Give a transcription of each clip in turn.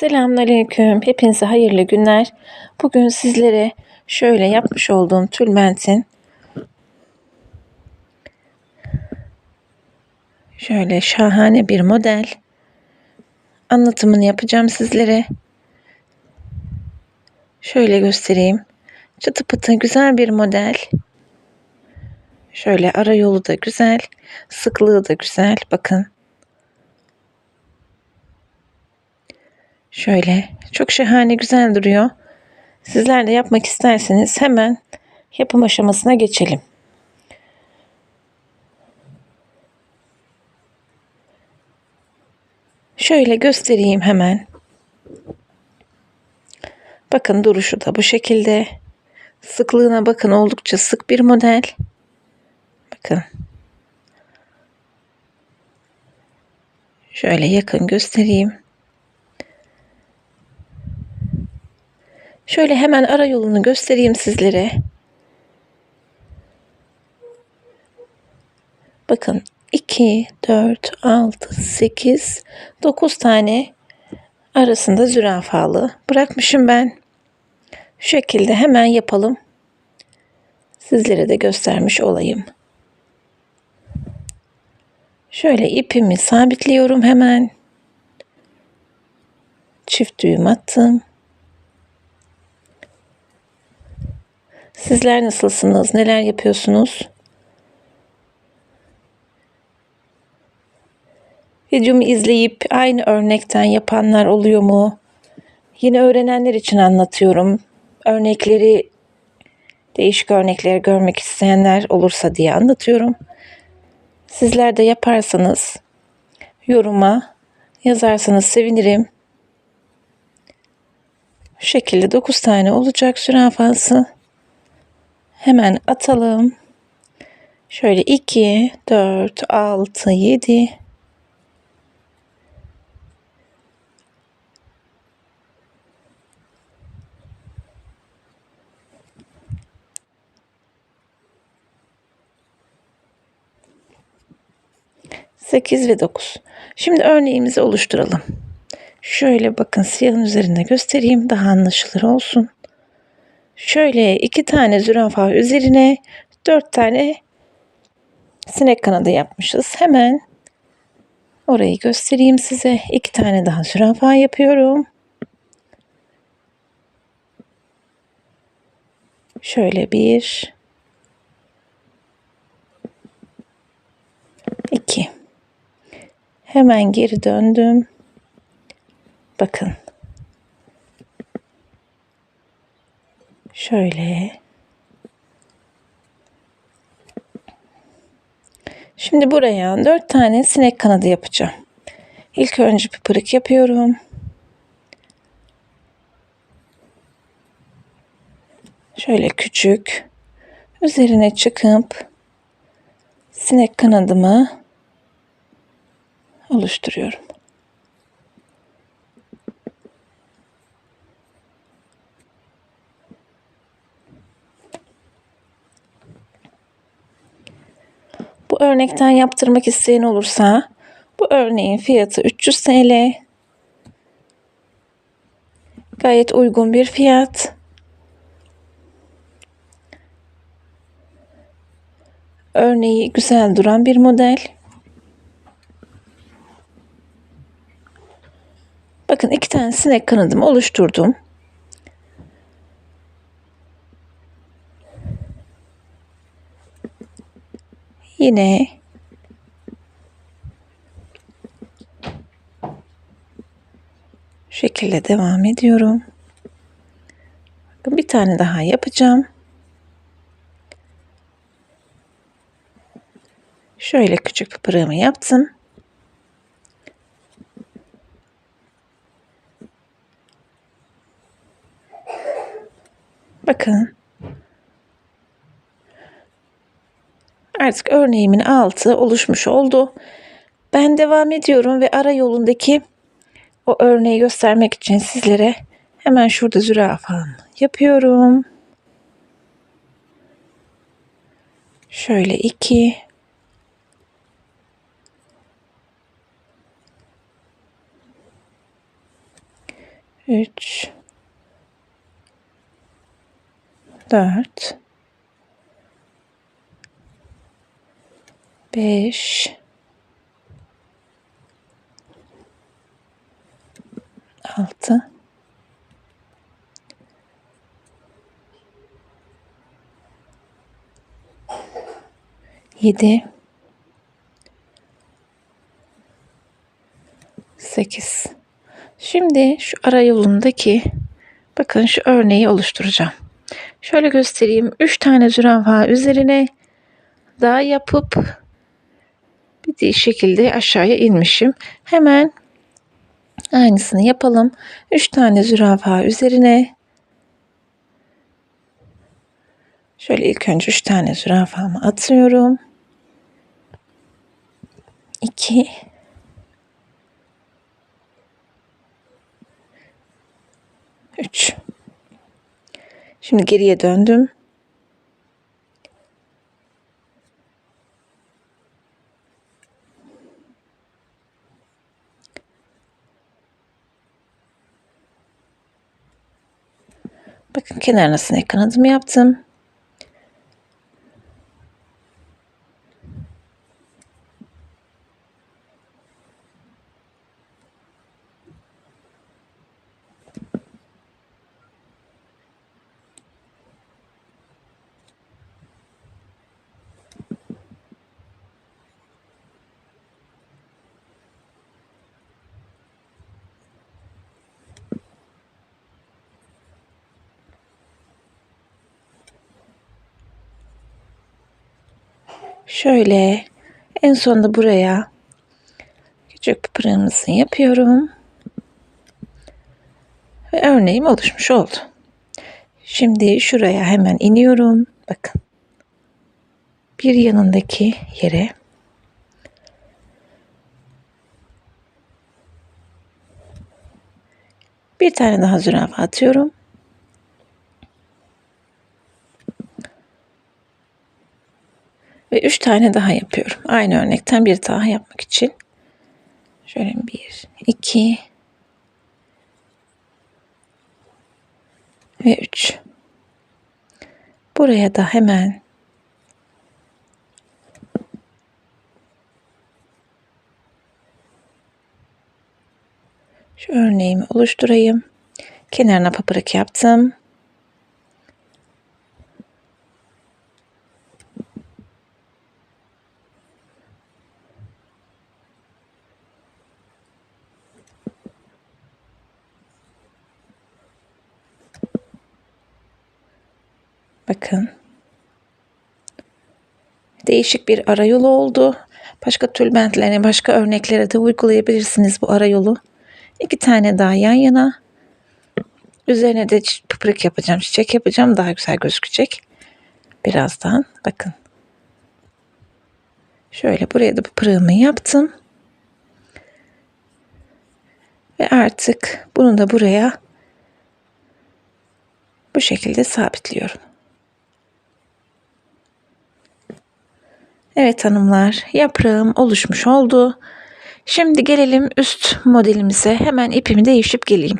Selamünaleyküm. Hepinize hayırlı günler. Bugün sizlere şöyle yapmış olduğum tülbentin şöyle şahane bir model anlatımını yapacağım sizlere. Şöyle göstereyim. Çıtı pıtı güzel bir model. Şöyle ara yolu da güzel, sıklığı da güzel. Bakın. Şöyle çok şahane güzel duruyor. Sizler de yapmak isterseniz hemen yapım aşamasına geçelim. Şöyle göstereyim hemen. Bakın duruşu da bu şekilde. Sıklığına bakın oldukça sık bir model. Bakın. Şöyle yakın göstereyim. Şöyle hemen ara yolunu göstereyim sizlere. Bakın 2, 4, 6, 8, 9 tane arasında zürafalı bırakmışım ben. Şu şekilde hemen yapalım. Sizlere de göstermiş olayım. Şöyle ipimi sabitliyorum hemen. Çift düğüm attım. Sizler nasılsınız? Neler yapıyorsunuz? Videomu izleyip aynı örnekten yapanlar oluyor mu? Yeni öğrenenler için anlatıyorum. Örnekleri değişik örnekleri görmek isteyenler olursa diye anlatıyorum. Sizler de yaparsanız yoruma yazarsanız sevinirim. Şu şekilde 9 tane olacak zürafası. Hemen atalım. Şöyle 2, 4, 6, 7, Sekiz ve dokuz. Şimdi örneğimizi oluşturalım. Şöyle bakın siyahın üzerinde göstereyim daha anlaşılır olsun. Şöyle iki tane zürafa üzerine dört tane sinek kanadı yapmışız. Hemen orayı göstereyim size. İki tane daha zürafa yapıyorum. Şöyle bir, iki. Hemen geri döndüm. Bakın. Şöyle. Şimdi buraya dört tane sinek kanadı yapacağım. İlk önce bir pırık yapıyorum. Şöyle küçük. Üzerine çıkıp sinek kanadımı oluşturuyorum. Bu örnekten yaptırmak isteyen olursa bu örneğin fiyatı 300 TL. Gayet uygun bir fiyat. Örneği güzel duran bir model. Bakın iki tane sinek kanadımı oluşturdum. Yine şekilde devam ediyorum. Bir tane daha yapacağım. Şöyle küçük pırığımı yaptım. Bakın. Artık örneğimin altı oluşmuş oldu. Ben devam ediyorum ve ara yolundaki o örneği göstermek için sizlere hemen şurada zürafam yapıyorum. Şöyle iki. 3 4 5 6 7 8 Şimdi şu ara yolundaki bakın şu örneği oluşturacağım. Şöyle göstereyim. 3 tane zürafa üzerine daha yapıp bir şekilde aşağıya inmişim. Hemen aynısını yapalım. 3 tane zürafa üzerine şöyle ilk önce 3 tane zürafamı atıyorum. 2 3 Şimdi geriye döndüm. Bakın kenarına sinek kanadımı yaptım. Şöyle en sonunda buraya küçük bir pırığımızı yapıyorum. Ve örneğim oluşmuş oldu. Şimdi şuraya hemen iniyorum. Bakın. Bir yanındaki yere bir tane daha zürafa atıyorum. Ve üç tane daha yapıyorum. Aynı örnekten bir daha yapmak için. Şöyle bir, iki ve üç. Buraya da hemen şu örneğimi oluşturayım. Kenarına papırık yaptım. Bakın. Değişik bir arayolu oldu. Başka tülbentlerine, başka örneklere de uygulayabilirsiniz bu arayolu. İki tane daha yan yana. Üzerine de pıpırık yapacağım, çiçek yapacağım. Daha güzel gözükecek. Birazdan bakın. Şöyle buraya da pıpırığımı yaptım. Ve artık bunu da buraya bu şekilde sabitliyorum. Evet hanımlar yaprağım oluşmuş oldu. Şimdi gelelim üst modelimize. Hemen ipimi değişip geleyim.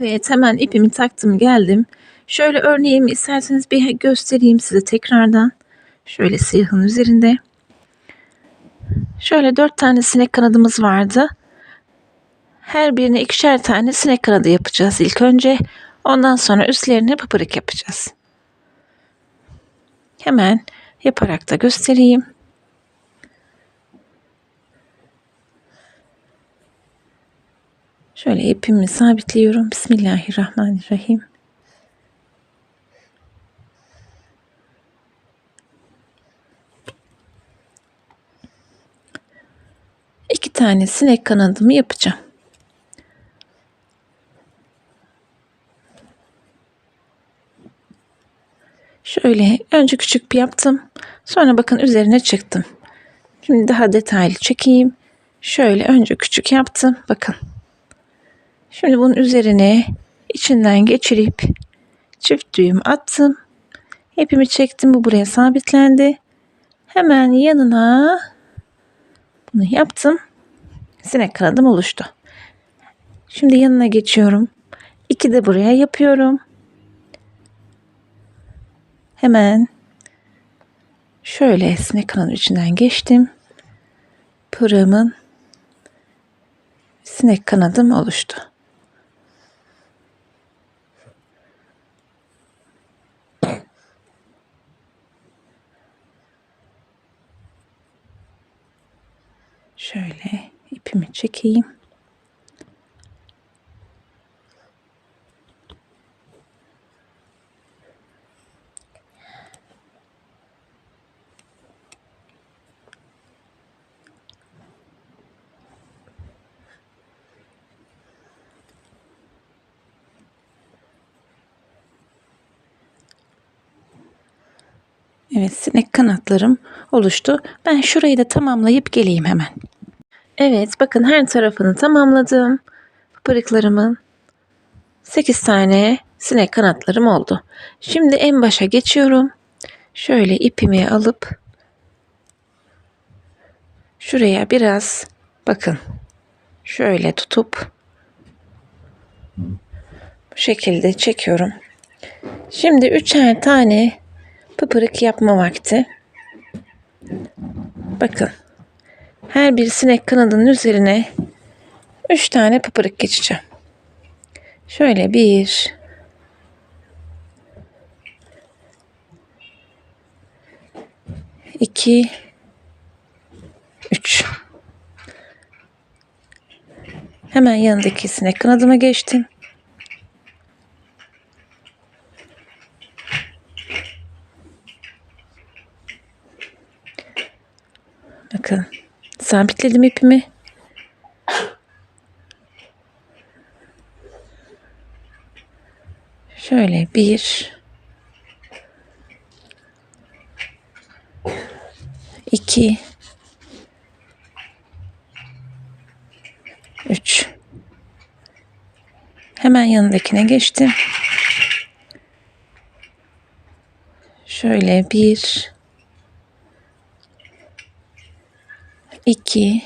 Evet hemen ipimi taktım geldim. Şöyle örneğimi isterseniz bir göstereyim size tekrardan. Şöyle siyahın üzerinde. Şöyle dört tane sinek kanadımız vardı. Her birine ikişer tane sinek kanadı yapacağız ilk önce. Ondan sonra üstlerine pıpırık yapacağız. Hemen yaparak da göstereyim. Şöyle ipimi sabitliyorum. Bismillahirrahmanirrahim. İki tane sinek kanadımı yapacağım. Şöyle önce küçük bir yaptım. Sonra bakın üzerine çıktım. Şimdi daha detaylı çekeyim. Şöyle önce küçük yaptım. Bakın. Şimdi bunun üzerine içinden geçirip çift düğüm attım. İpimi çektim. Bu buraya sabitlendi. Hemen yanına bunu yaptım. Sinek kanadım oluştu. Şimdi yanına geçiyorum. iki de buraya yapıyorum. Hemen şöyle sinek kanadı içinden geçtim. Pırığımın sinek kanadım oluştu. Şöyle ipimi çekeyim. Evet sinek kanatlarım oluştu. Ben şurayı da tamamlayıp geleyim hemen. Evet bakın her tarafını tamamladım. Pırıklarımın 8 tane sinek kanatlarım oldu. Şimdi en başa geçiyorum. Şöyle ipimi alıp şuraya biraz bakın şöyle tutup bu şekilde çekiyorum. Şimdi üçer tane pıpırık yapma vakti. Bakın. Her bir sinek kanadının üzerine 3 tane pıpırık geçeceğim. Şöyle bir iki üç Hemen yanındaki sinek kanadıma geçtim. Bakın sabitledim ipimi. Şöyle bir iki üç hemen yanındakine geçtim. Şöyle bir 2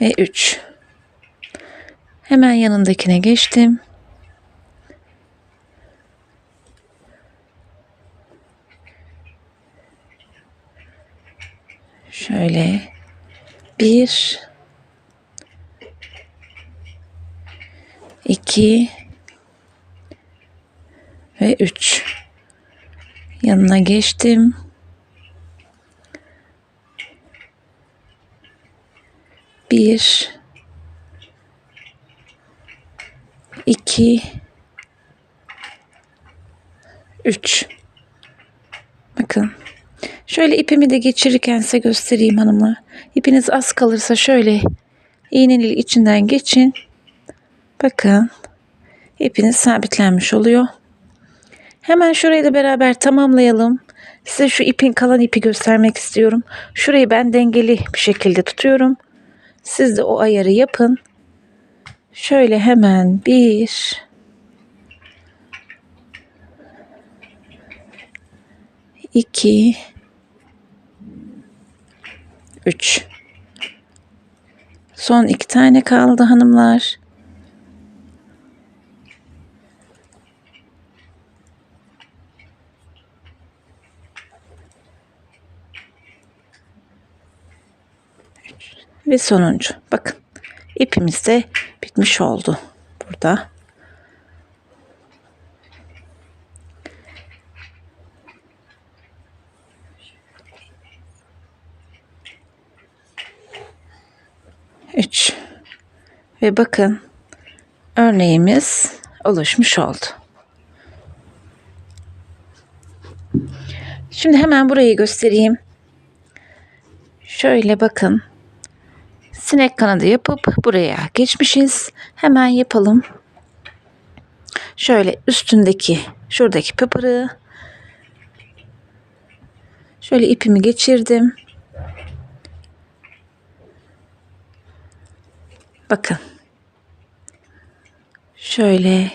ve 3. Hemen yanındakine geçtim. Şöyle 1 2 ve 3. Yanına geçtim. Bir, iki, üç. Bakın. Şöyle ipimi de geçirirken size göstereyim hanımlar. İpiniz az kalırsa şöyle iğnenin içinden geçin. Bakın. İpiniz sabitlenmiş oluyor. Hemen şurayı da beraber tamamlayalım. Size şu ipin kalan ipi göstermek istiyorum. Şurayı ben dengeli bir şekilde tutuyorum. Siz de o ayarı yapın. Şöyle hemen bir iki üç son iki tane kaldı hanımlar. Ve sonuncu. Bakın ipimiz de bitmiş oldu burada. Üç. Ve bakın örneğimiz oluşmuş oldu. Şimdi hemen burayı göstereyim. Şöyle bakın sinek kanadı yapıp buraya geçmişiz. Hemen yapalım. Şöyle üstündeki şuradaki pıpırığı şöyle ipimi geçirdim. Bakın. Şöyle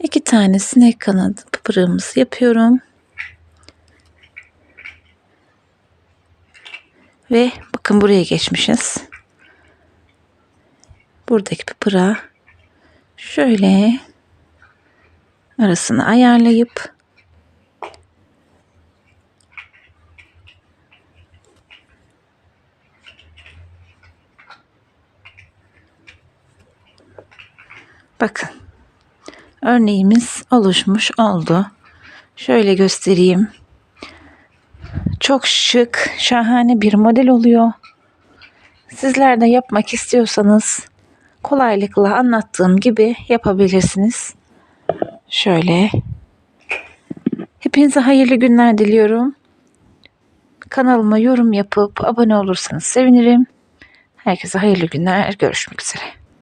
iki tane sinek kanadı pıpırığımızı yapıyorum. Ve bakın buraya geçmişiz. Buradaki pıpıra şöyle arasını ayarlayıp bakın örneğimiz oluşmuş oldu. Şöyle göstereyim. Çok şık, şahane bir model oluyor. Sizler de yapmak istiyorsanız kolaylıkla anlattığım gibi yapabilirsiniz. Şöyle. Hepinize hayırlı günler diliyorum. Kanalıma yorum yapıp abone olursanız sevinirim. Herkese hayırlı günler. Görüşmek üzere.